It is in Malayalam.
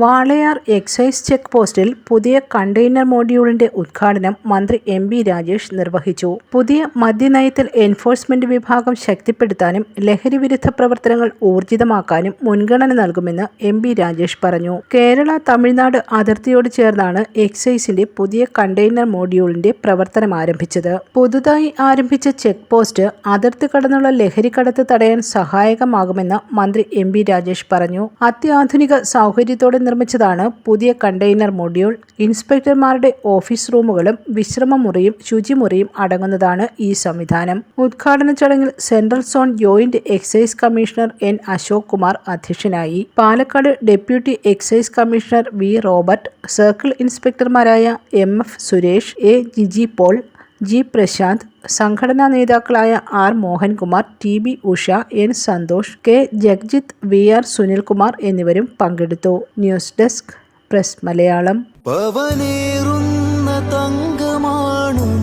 വാളയാർ എക്സൈസ് ചെക്ക് പോസ്റ്റിൽ പുതിയ കണ്ടെയ്നർ മോഡ്യൂളിന്റെ ഉദ്ഘാടനം മന്ത്രി എം ബി രാജേഷ് നിർവഹിച്ചു. പുതിയ മദ്യനയത്തിൽ എൻഫോഴ്സ്മെന്റ് വിഭാഗം ശക്തിപ്പെടുത്താനും ലഹരി വിരുദ്ധ പ്രവർത്തനങ്ങൾ ഊർജിതമാക്കാനും മുൻഗണന നൽകുമെന്ന് എം ബി രാജേഷ് പറഞ്ഞു. കേരള തമിഴ്നാട് അതിർത്തിയോട് ചേർന്നാണ് എക്സൈസിന്റെ പുതിയ കണ്ടെയ്നർ മോഡ്യൂളിന്റെ പ്രവർത്തനം ആരംഭിച്ചത്. പുതുതായി ആരംഭിച്ച ചെക്ക് പോസ്റ്റ് അതിർത്തി കടന്നുള്ള ലഹരി കടത്ത് തടയാൻ സഹായകമാകുമെന്ന് മന്ത്രി എം ബി രാജേഷ് പറഞ്ഞു. അത്യാധുനിക സൗകര്യത്തോടെ നിർമ്മിച്ചതാണ് പുതിയ കണ്ടെയ്നർ മൊഡ്യൂൾ. ഇൻസ്പെക്ടർമാരുടെ ഓഫീസ് റൂമുകളും വിശ്രമമുറിയും ശുചിമുറിയും അടങ്ങുന്നതാണ് ഈ സംവിധാനം. ഉദ്ഘാടന ചടങ്ങിൽ central zone joint excise commissioner N Ashok Kumar അധ്യക്ഷനായി. Palakkad deputy excise commissioner V Robert circle ഇൻസ്പെക്ടർമാരായ M F Suresh A Jiji Paul G. Prashanth സംഘടനാ നേതാക്കളായ R. Mohankumar T. B. Usha N. Santhosh K. Jagjith V. R. Sunilkumar എന്നിവരും പങ്കെടുത്തു. News desk press Malayalam. പവനേറുന്ന തങ്കമാണു